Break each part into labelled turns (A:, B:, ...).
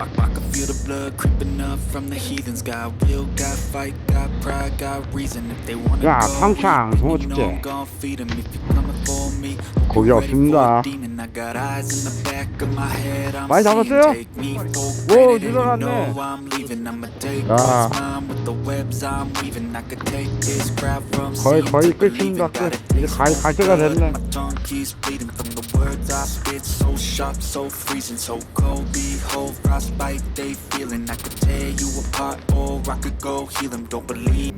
A: I, I can feel the blood creeping up from the heathens. Got will, got fight, got pride, got reason. If they wanna
B: 야,
A: go
B: 평창
A: eat,
B: 홍어
A: you know
B: 축제.
A: I'm gonna feed 'em. If you're coming for me, I'll
B: 고기
A: be ready for
B: 없습니다.
A: a demon. I got eyes in the back of my head. I'm
B: 많이
A: seeing,
B: 잡았어요?
A: take me for
B: 오,
A: granted, and you
B: 늘어났네.
A: know I'm leaving. I'ma take
B: 야.
A: what's mine with the webs I'm weaving. I could take this crowd from
B: 거의-
A: seeing
B: 거의
A: to believing.
B: 끝입니다,
A: Got
B: 끝.
A: a
B: 이제
A: taste
B: 갈-
A: for
B: 갈 때가
A: blood.
B: 됐네.
A: My tongue keeps bleeding from the words I spit. So sharp, so freezing, so cold. Behold, frostbite they feeling. I could tear you apart, or I could go heal 'em. Don't believe.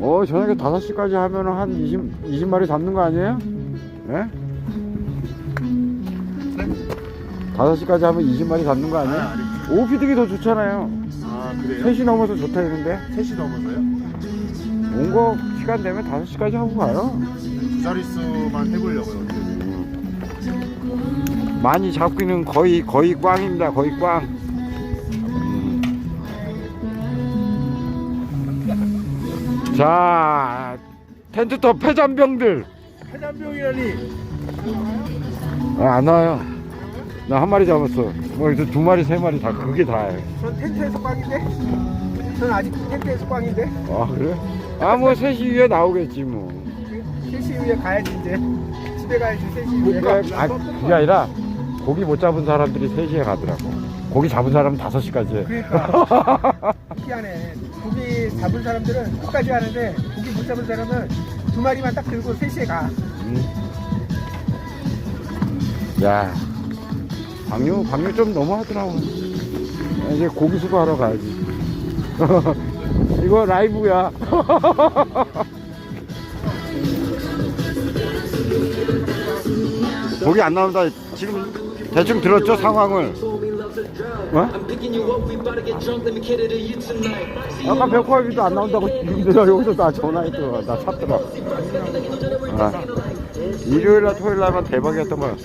B: 어 저녁에 5시까지 하면은 한 20, 20마리 잡는 거 아니에요? 예? 5시까지 하면 20마리 잡는 거 아니에요? 오피득이 더 좋잖아요
C: 아 그래요?
B: 3시 넘어서 좋다 이는데
C: 3시 넘어서요?
B: 온거 시간 되면 5시까지 하고 가요
C: 두 자릿수만 해보려고요
B: 많이 잡기는 거의 거의 꽝입니다 거의 꽝 음. 자 텐트터 폐잔병들
C: 해잔병이라니
B: 아, 안 와요. 나 한 마리 잡았어. 뭐, 이제 두 마리, 세 마리 다, 그게 다예요.
D: 전 텐트에서 꽝인데? 전 아직 텐트에서 꽝인데?
B: 아, 그래? 아, 뭐, 3시 위에 나오겠지, 뭐.
D: 3시 후에 가야지 이제 집에 가야지 3시 후에
B: 그러니까, 아, 그게 아니라, 고기 못 잡은 사람들이 3시에 가더라고. 고기 잡은 사람은 5시까지 해.
D: 그러니까 희한해 고기 잡은 사람들은 끝까지 하는데 고기 못 잡은 사람은 두 마리만 딱 들고 3시에 가
B: 음. 야, 방류, 방류 좀 너무하더라고. 아, 이제 고기 수거하러 가야지. 이거 라이브야. 고기 안 나온다. 지금 대충 들었죠, 상황을? 어? 아까 백화비도 안 나온다고 내가 여기서 나 전화했더라. 나 찾더라. 아, 일요일날 토요일날만 대박이었던 것 같아.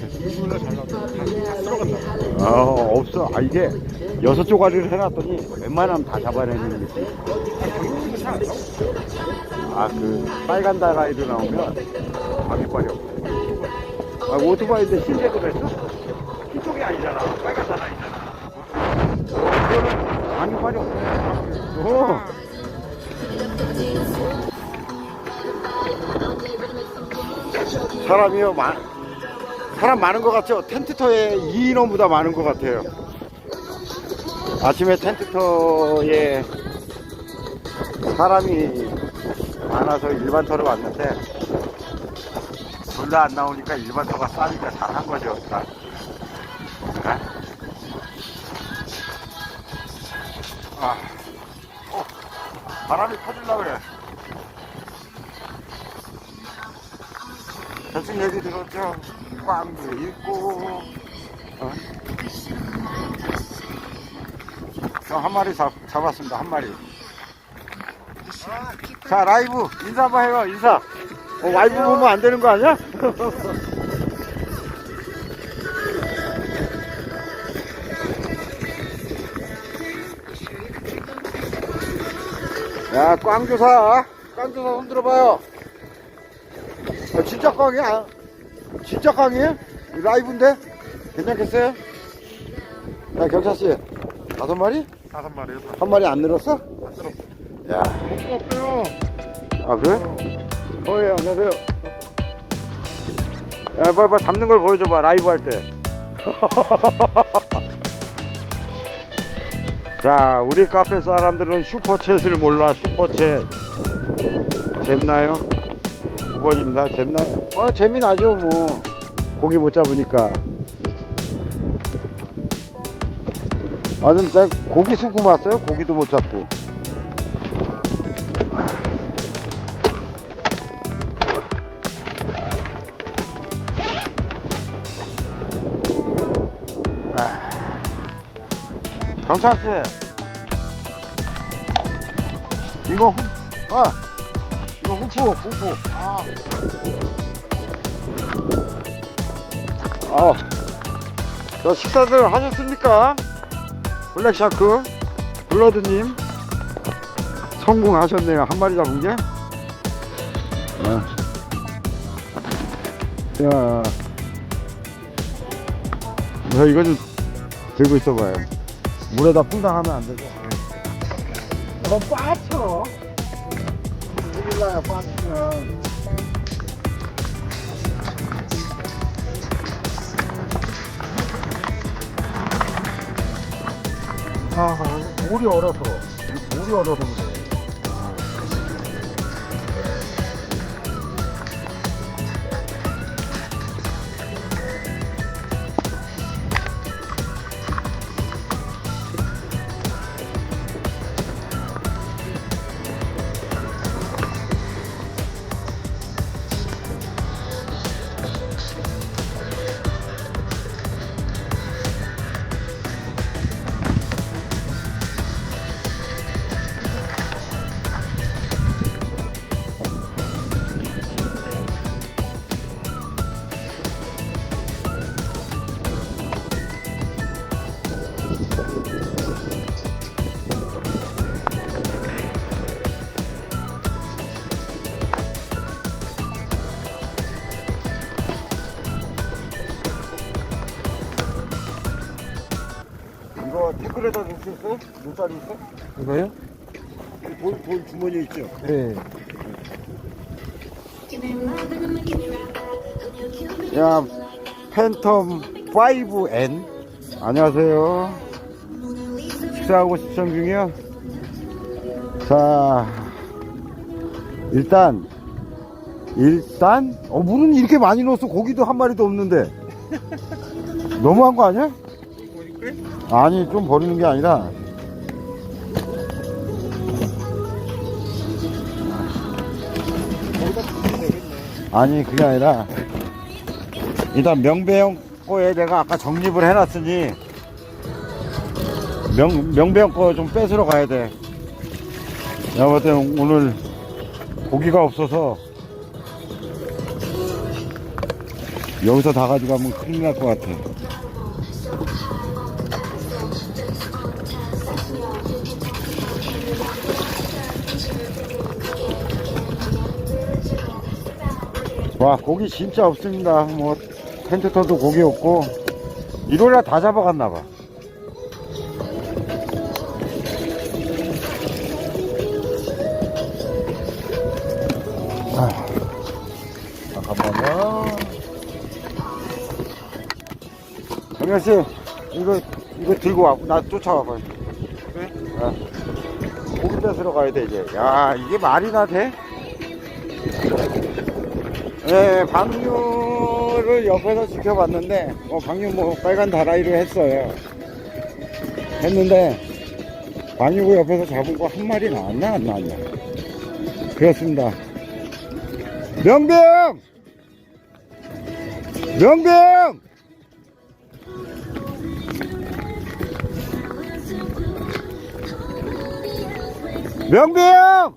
B: 어, 없어. 아, 이게 여섯 조가리를 해놨더니 웬만하면 다 잡아내는 거지. 아, 그 빨간 다가이도 나오면 방해빨이 없어. 아, 오토바이인데 흰색으로 했어? 흰쪽이 아니잖아. 빨간 다가이잖아. 이거는 방해빨이 없어. 어. 사람이요, 많, 사람 많은 것 같죠? 텐트터에 2인원보다 많은 것 같아요. 아침에 텐트터에 사람이 많아서 일반 터로 왔는데 둘다 안 나오니까 일반터가 싸니까 잘한 거죠. 다. 네? 아, 어, 바람이 터질라 그래. 대충 얘기 들었죠? 꽝도 있고, 어? 저한 마리 잡, 잡았습니다, 한 마리. 자, 라이브, 인사 한번 해요, 인사. 어, 라이브 보면 안 되는 거 아니야? 야, 꽝조사. 꽝조사 손 들어봐요. 아, 진짜 꽝이야. 진짜 꽝이에요? 라이브인데? 괜찮겠어요? 야, 경찰씨. 다섯 마리?
C: 다섯 마리요
B: 한 마리 안 늘었어? 야.
C: 없어요
B: 아, 그래? 어, 예, 안녕하세요. 야, 빨리, 빨리 잡는 걸 보여줘봐, 라이브 할 때. 자, 우리 카페 사람들은 슈퍼챗을 몰라, 슈퍼챗. 잼나요? 9번입니다. 잼나요? 어, 재미나죠, 뭐. 고기 못 잡으니까. 아, 좀, 나 고기 수금 왔어요? 고기도 못 잡고. 경찰 씨, 이거 후, 아, 이거 후프, 후프. 아, 아, 저 식사들 하셨습니까? 블랙샤크, 블러드님 성공하셨네요. 한 마리 잡은 게. 아. 야, 저 이거 좀 들고 있어봐요. 물에다 퐁당하면 안 되고.
D: 너 빠쳐.
B: 나요, 빠지면. 아, 물이 얼어서. 물이 얼어서 수 있어요? 눈살이 있어?
D: 이거요?
B: 볼, 볼 주머니 있죠?
D: 네.
B: 야, 팬텀 5N. 안녕하세요. 식사하고 시청 중이요. 자, 일단, 일단, 어, 물은 이렇게 많이 넣었어. 고기도 한 마리도 없는데. 너무한 거 아니야? 아니, 좀 버리는 게 아니라, 아니 그게 아니라. 일단 명배형 거에 내가 아까 정립을 해놨으니 명, 명배형 거 좀 뺏으러 가야 돼. 내가 볼때 오늘 고기가 없어서 여기서 다 가져가면 큰일 날 것 같아 와 고기 진짜 없습니다. 뭐 텐트 터도 고기 없고. 일요일에 다 잡아갔나봐. 아, 잠깐만요. 정현씨 이거 이거 들고 와. 나 쫓아와봐 그래? 고기 뺏으러 가야 돼 이제. 야 이게 말이나 돼? 네, 방류를 옆에서 지켜봤는데, 어, 방류 뭐 빨간 다라이로 했어요. 했는데, 방류구 옆에서 잡은 거 한 마리 나왔나, 안 나왔나. 그렇습니다. 명병! 명병! 명병!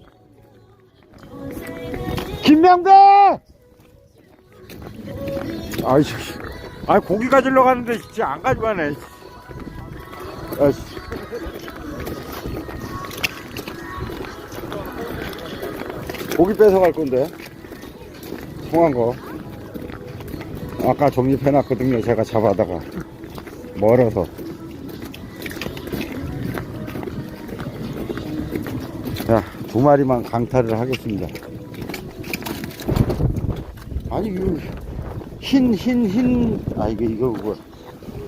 B: 김명배! 아이, 씨. 아이, 고기 가지러 가는데, 진짜 안 가져가네. 아이씨. 고기 뺏어 갈 건데. 통한 거. 아까 정립해 놨거든요. 제가 잡아다가. 멀어서. 자, 두 마리만 강탈을 하겠습니다. 아니 이거 흰 흰 흰 아 이거 이거 뭐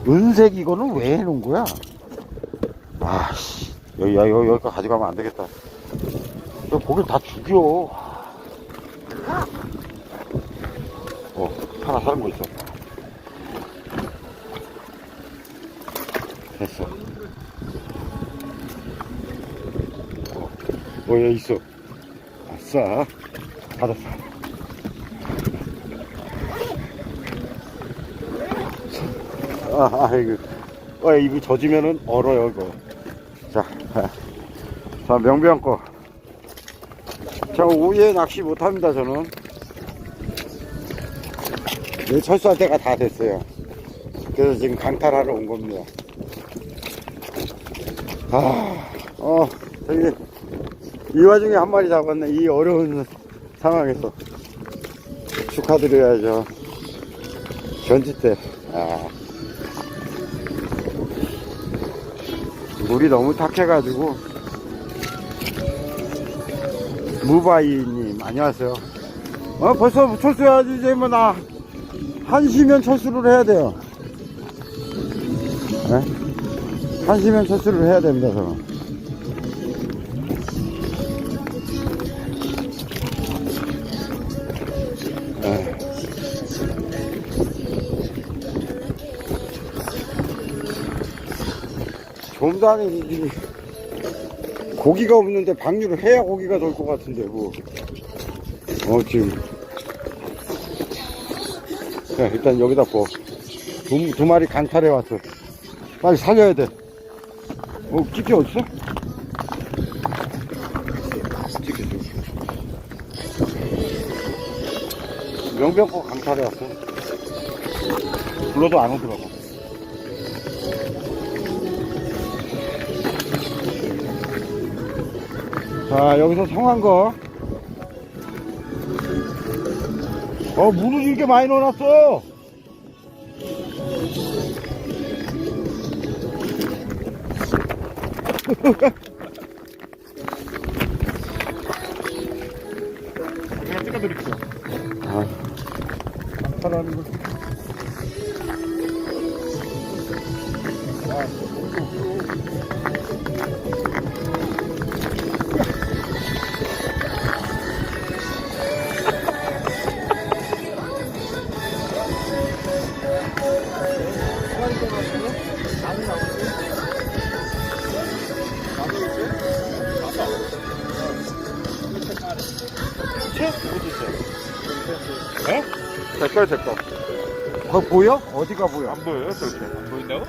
B: 은색 이거는 왜 해놓은 거야? 아씨 여기 야, 여기 여기까지 가져가면 안 되겠다. 저 고기를 다 죽여. 어 하나 사는 거 있어. 됐어. 어, 어 여기 있어. 아싸 받았어. 아, 아, 이거, 어, 이거 젖으면은 얼어요, 이거. 자, 자, 명병 거. 저 오후에 낚시 못 합니다, 저는. 네, 철수할 때가 다 됐어요. 그래서 지금 강탈하러 온 겁니다. 아, 어, 저기, 이 와중에 한 마리 잡았네. 이 어려운 상황에서. 축하드려야죠. 전지 때. 아. 물이 너무 탁해가지고 무바이님 안녕하세요. 어 벌써 철수해야지. 이제 뭐 나 한시면 철수를 해야 돼요. 네? 한시면 철수를 해야 됩니다 저는 좀더 안에 이- 고기가 없는데 방류를 해야 고기가 돌것 같은데 뭐. 어 지금. 자, 일단 여기다 뭐. 두, 두 마리 강탈해 왔어. 빨리 살려야 돼. 어 깊이 어딨어? 명병거 강탈해 왔어. 불러도 안 오더라고. 자, 여기서 성한 거. 어, 물을 이렇게 많이 넣어놨어.
C: 네? 색깔 색깔.
B: 그거 보여? 어디가 보여?
C: 안 보여요, 저렇게? 안 보인다고?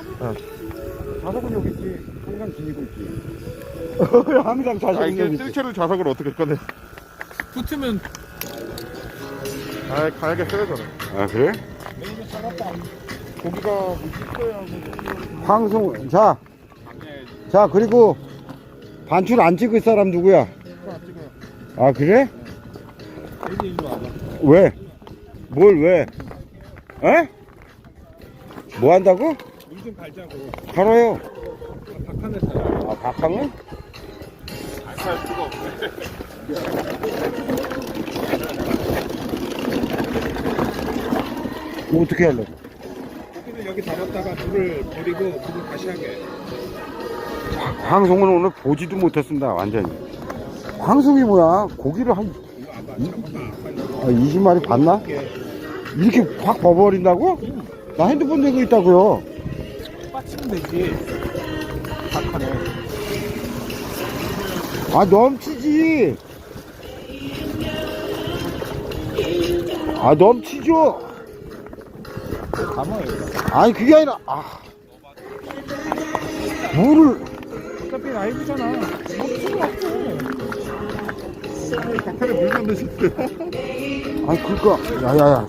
B: 자석은 여기 있지. 항상 지니고 있지. 항상
C: 아,
B: 자석은
C: 이게
B: 여기 있지.
C: 뜰채를 자석을 어떻게 꺼내?
D: 붙으면
C: 아, 가야겠어요, 저는.
B: 아, 그래?
C: 고기가
B: 황승, 자. 자, 그리고 반출 안 찍을 사람 누구야? 아, 그래? 왜? 뭘 왜? 에? 뭐 한다고?
D: 물좀 갈자고
B: 갈아요. 아, 박항은?
C: 할 수가
B: 어떻게 하려고?
D: 여기 담았다가 물을 버리고 물을 다시 하게
B: 황송은 오늘 보지도 못했습니다, 완전히. 황송이 뭐야? 고기를 한 아, 20마리 봤나? 이렇게 확 버버린다고? 나 핸드폰 들고 있다고요.
D: 빠치면 되지 박하늘
B: 아, 넘치지. 아, 넘치죠.
D: 감아요
B: 아니, 그게 아니라, 아. 물을,
D: 어차피 라이브잖아 뭐 필요 없어
C: 박하에 물 만 드셨어요?
B: 아니, 그니까, 야야야.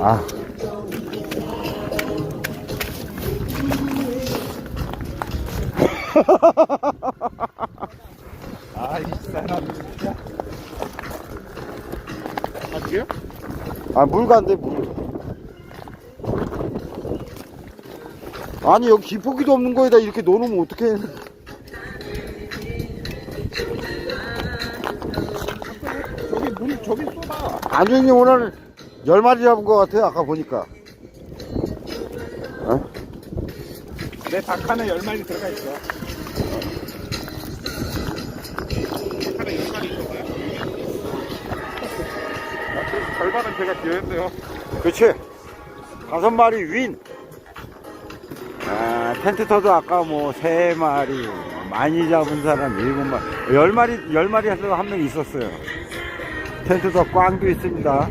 B: 아.
C: 아, 이 사람 진짜. 아직이요?
B: 아, 물 간대, 물. 아니, 여기 기포기도 없는 거에다 이렇게 놓으면 어떡해.
D: 저기 물 저기 쏟아
B: 형님 오늘 열 마리 잡은 것 같아요, 아까 보니까. 어?
D: 내 박하늘 열 마리 들어가 있어
C: 절반은 제가 기여했네요.
B: 그렇지. 다섯 마리 윈. 아, 텐트터도 아까 뭐 세 마리, 많이 잡은 사람 일곱 마리, 열 마리, 열 마리 해서 한 명 있었어요. 텐트터 꽝도 있습니다.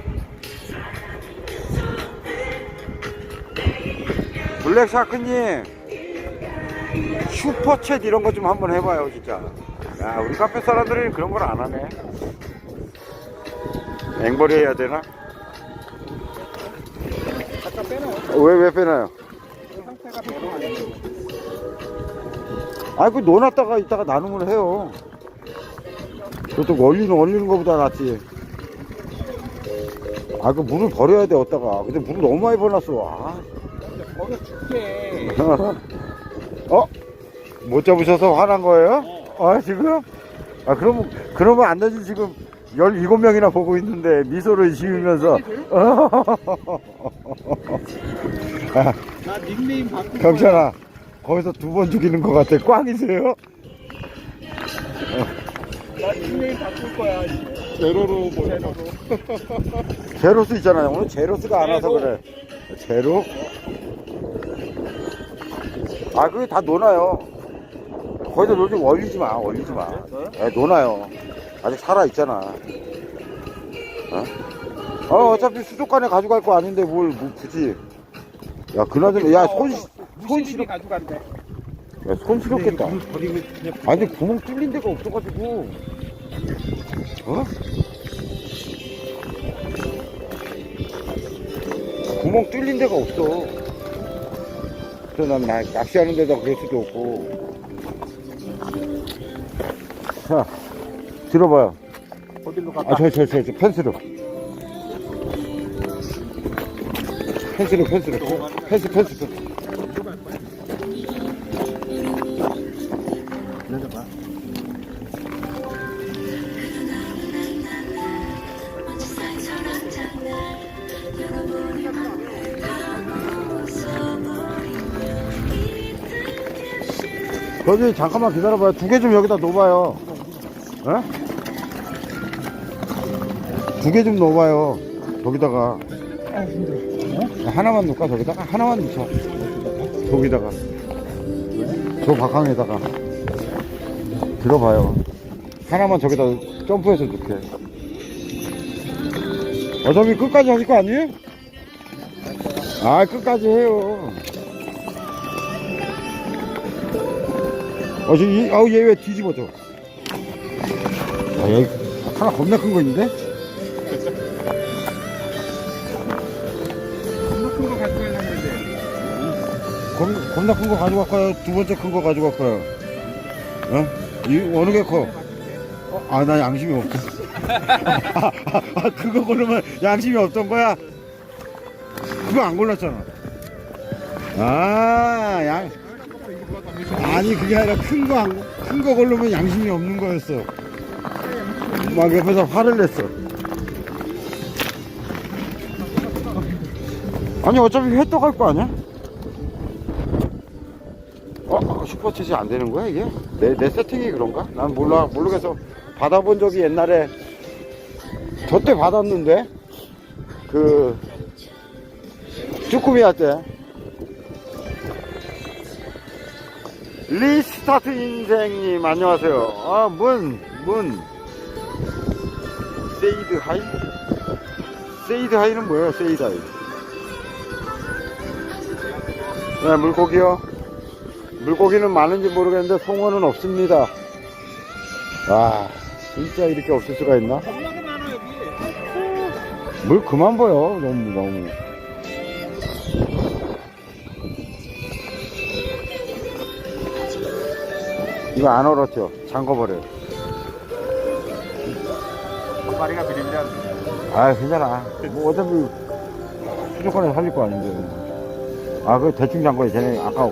B: 블랙샤크님, 슈퍼챗 이런 거 좀 한번 해봐요, 진짜. 야, 우리 카페 사람들은 그런 걸 안 하네. 앵벌이 해야 되나?
D: 아까 빼놔
B: 왜, 왜 빼나요?
D: 상태가 별로 안 돼.
B: 아, 그 넣어놨다가 이따가 나눔을 해요. 그것도 얼리는, 얼리는 것보다 낫지. 아, 그 물을 버려야 돼, 어디다가. 근데 물을 너무 많이 버놨어. 아,
D: 거기 줄게.
B: 어? 못 잡으셔서 화난 거예요? 아, 지금? 아, 그러면, 그러면 안 되지, 지금. 17명이나 보고 있는데, 미소를 지으면서.
D: 나 닉네임 바꿀
B: 경찰아, 거기서 두 번 죽이는 것 같아. 꽝이세요?
D: 나 닉네임 바꿀 거야. 이제.
C: 제로로 뭐
D: 제로로.
B: 제로스 있잖아요. 오늘 제로스가 안 와서 그래. 제로? 아, 그게 다 노나요. 거기서 놀지, 얼리지 마, 얼리지 마. 예, 노나요. 아직 살아있잖아. 어? 어, 어차피 수족관에 가져갈 거 아닌데 뭘, 뭐, 굳이. 야, 그나저나, 야, 손, 손
D: 손실이
B: 시려,
D: 가져간대.
B: 야, 손 시렵겠다.
D: 버리고 그냥
B: 아니, 구멍 뚫린 데가 없어가지고. 어? 구멍 뚫린 데가 없어. 나- 낚시하는 데다 그럴 수도 없고. 자, 들어봐요.
D: 어디로 가?
B: 아, 저, 저, 저, 저, 펜스로. 펜스로, 펜스로. 펜스, 펜스, 펜스. 거기 잠깐만 기다려봐요. 두 개 좀 여기다 놓아봐요. 어? 두 개 좀 넣어봐요. 저기다가.
D: 아 힘들어.
B: 하나만 넣을까? 저기다가? 하나만 넣자. 저기다가. 저 바강에다가. 들어봐요. 하나만 저기다 점프해서 넣게. 어차피 끝까지 하실 거 아니에요? 아, 끝까지 해요. 어, 지금, 이, 아우, 얘 왜 뒤집어져? 아, 여기 하나 겁나 큰 거 있는데?
D: 큰거 가져가려고 했는데.
B: 겁, 겁나 큰 거 가져갈 거요? 두 번째 큰 거 가져갈 거요? 어? 이, 어느 게 커? 어, 아, 나 양심이 없어. 아, 아, 아, 그거 고르면 양심이 없던 거야? 그거 안 골랐잖아. 아, 양. 아니, 그게 아니라 큰 거, 안, 큰거 고르면 양심이 없는 거였어. 막 옆에서 화를 냈어. 아니, 어차피 회떠갈거 아니야? 어, 슈퍼챗이 안 되는 거야, 이게? 내, 내 세팅이 그런가? 난 몰라, 모르겠어. 받아본 적이 옛날에, 저 때 받았는데? 그, 쭈꾸미 할 때. 리스타트 인생님, 안녕하세요. 아, 문, 문. 세이드 하이? 세이드 하이는 뭐예요, 세이드 하이? 네, 물고기요. 물고기는 많은지 모르겠는데 송어는 없습니다. 와, 진짜 이렇게 없을 수가 있나?
D: 겁나게 많아 여기.
B: 물 그만 보여, 너무, 너무. 이거 안 얼었죠? 잠궈버려요.
C: 한 마리가 비린면
B: 아, 괜찮아. 뭐, 어차피 수족관에 살릴 거 아닌데. 아, 그 대충 잠궈요. 쟤네 아까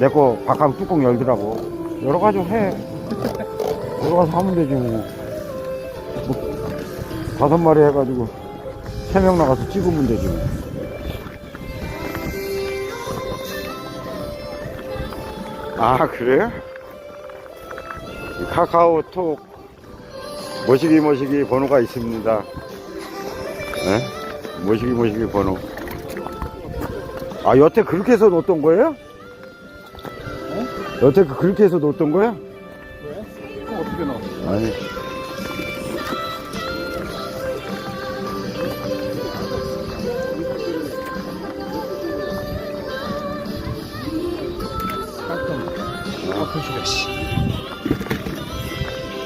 B: 내 거 바깥 뚜껑 열더라고. 가지 해. 가지 하면 되지, 뭐. 뭐 다섯 마리 해가지고, 세 명 나가서 찍으면 되지, 뭐. 아, 그래요? 이 카카오톡 모시기 모시기 번호가 있습니다. 네? 모시기 모시기 번호. 아, 여태 그렇게 해서 놓았던 거예요? 여태 그- 그렇게 해서 놓았던 거야?
C: 그럼 어떻게 넣어?
B: 아니.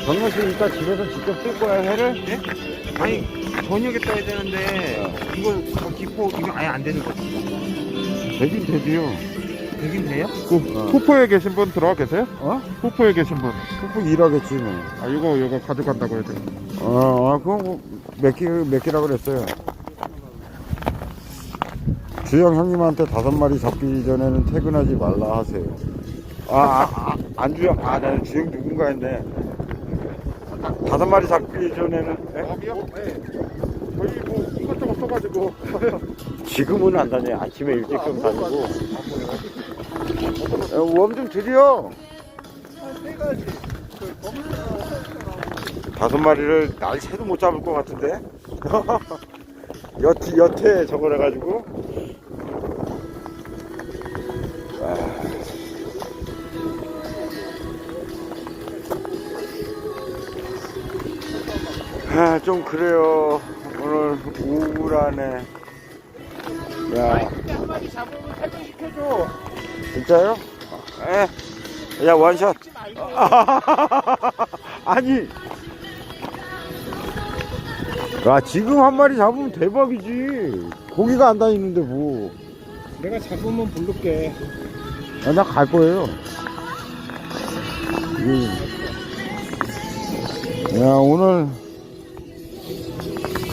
B: 정현 씨 이따 집에서 직접 쓸 거야, 회를?
D: 아니 저녁에 떠야 되는데 이거 더 깊어 이거 아예 안 되는 거지.
B: 되긴 되지요.
D: 되긴 돼요?
C: 그
B: 어.
C: 후포에 계신 분 들어와 계세요?
B: 어?
C: 후포에 계신 분.
B: 푹푹 일하겠지, 뭐.
C: 아 이거 이거 가져간다고 해야 돼.
B: 어, 아, 그거 뭐몇 개, 몇 개라 그랬어요. 주영 형님한테 다섯 마리 잡기 전에는 퇴근하지 말라 하세요. 아, 아, 아 안주영, 아, 나는 주영 누군가 했네. 다섯 마리 잡기 전에는, 예?
C: 밥이요? 네. 저희 뭐 써가지고.
B: 지금은 안 다녀요. 아침에 일찍 좀 다니고. 어, 웜좀 드려. 다섯 마리를 날 새도 못 잡을 것 같은데? 여태, 여태 저걸 해가지고. 아, 좀 그래요. 오늘 우울하네. 야,
D: 한 마리 잡으면 탈퇴시켜줘.
B: 진짜요? 에, 야, 원샷. 아니. 야, 지금 한 마리 잡으면 대박이지. 고기가 안 다니는데 뭐.
D: 내가 잡으면 부를게.
B: 아, 나 갈 거예요. 음. 야, 오늘,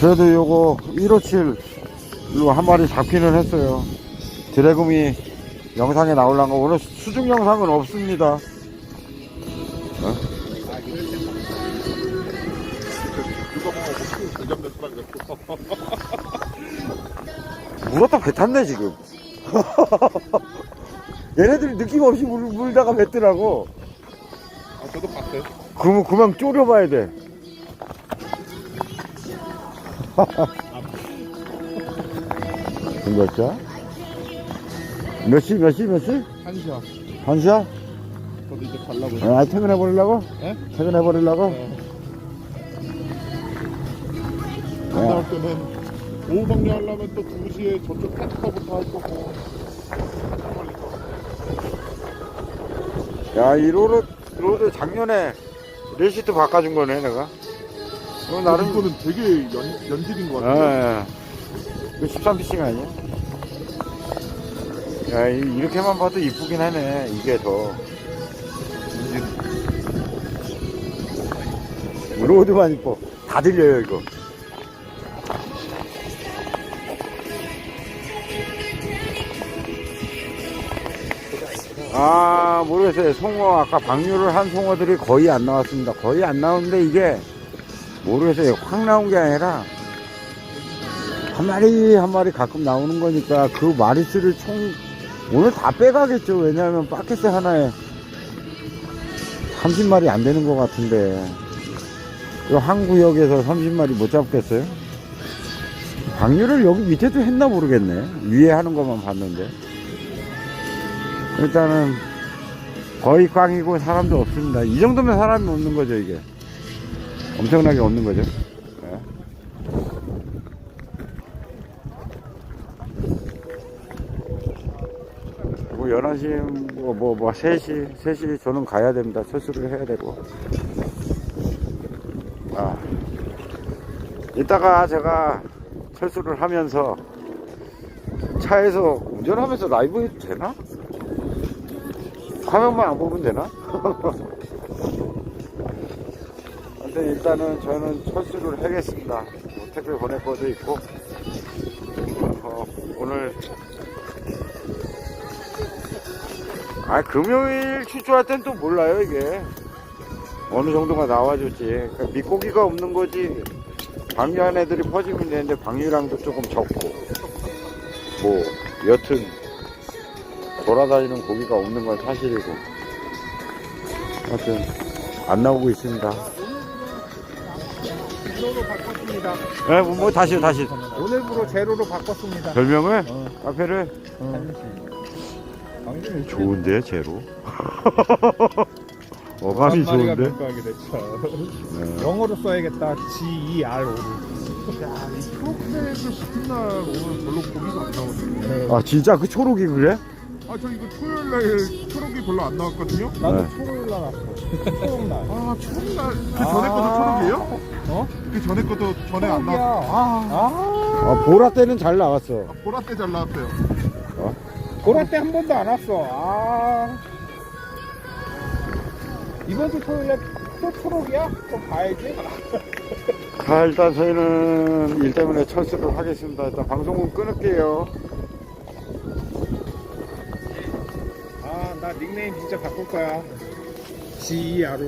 B: 그래도 요거 157로 한 마리 잡기는 했어요. 드래곤이 영상에 나올란 거, 오늘 수중 영상은 없습니다. 어? 물었다 배 탔네, 지금. 얘네들이 느낌 없이 물, 물다가 뱉더라고.
C: 아, 저도 봤어요.
B: 그러면 그만 쪼려봐야 돼. 몇 자? 몇 시, 몇 시, 몇 시?
C: 한 시야.
B: 한 시야?
C: 저도 이제 가려고.
B: 아, 퇴근해 버리려고?
C: 예?
B: 퇴근해 버리려고?
C: 나올 때는 오후 방류 하려면 또 2시에 저쪽 펜터부터 할 거고.
B: 야, 이 로드, 로드 작년에 레시트 바꿔준 거네, 내가. 어, 나름.
C: 이거는 되게 연, 연질인 것 같아요.
B: 아, 그 13피싱 아니야? 야, 이- 이렇게만 봐도 이쁘긴 하네, 이게 더. 로드만 이뻐. 다 들려요, 이거. 아, 모르겠어요. 송어, 아까 방류를 한 송어들이 거의 안 나왔습니다. 거의 안 나오는데 이게, 모르겠어요. 확 나온 게 아니라, 한 마리 한 마리 가끔 나오는 거니까 그 마리수를 총 오늘 다 빼가겠죠. 왜냐하면 바켓스 하나에 30마리 안 되는 것 같은데. 이한 구역에서 30마리 못 잡겠어요? 방류를 여기 밑에도 했나 모르겠네. 위에 하는 것만 봤는데. 일단은 거의 꽝이고 사람도 없습니다. 이 정도면 사람이 없는 거죠 이게 엄청나게 없는 거죠 예. 뭐 11시 뭐 뭐 뭐 3시 3시 저는 가야 됩니다 철수를 해야 되고 아 이따가 제가 철수를 하면서 차에서 운전하면서 라이브 해도 되나? 화면만 안 보면 되나? 아무튼 일단은 저는 철수를 하겠습니다. 뭐 택배 보낼 것도 있고. 어, 오늘. 아 금요일 출조할 땐 또 몰라요 이게. 어느 정도가 나와줄지. 그러니까 밑고기가 없는 거지. 방류한 애들이 퍼지면 되는데 방류량도 조금 적고. 뭐 여튼 돌아다니는 고기가 없는 건 사실이고. 하여튼 안 나오고 있습니다
D: 제로로 바꿨습니다.
B: 네, 뭐, 뭐 다시 다시
D: 오늘부로 제로로 바꿨습니다.
B: 별명을
D: 어.
B: 카페를
D: 방금
B: 좋은데 제로 어감이 좋은데. 네.
D: 영어로 써야겠다. G E R O.
C: 야, 이 프로그램을 붙은 날 오늘 별로 고기가 안 나오네.
B: 아 진짜 그 초록이 그래?
C: 아, 저 이거 토요일 날 초록이 별로 안 나왔거든요.
D: 나도
B: 네.
D: 초록날 왔어. 초록날.
C: 아, 초록 날. 그 전에 것도 초록이에요?
D: 어?
C: 그 전에 것도 전에 안
D: 초록이야.
C: 나왔어. 아,
B: 아 보라 때는 잘 나왔어
C: 보라 때 잘 나왔어요.
D: 보라 때 한 번도 안 왔어. 아. 이번 주 토요일에 또 초록이야? 또 봐야지.
B: 자 일단 저희는 일 때문에 철수를 하겠습니다 일단 방송은 끊을게요
D: 나 닉네임 진짜 바꿀 거야. GERO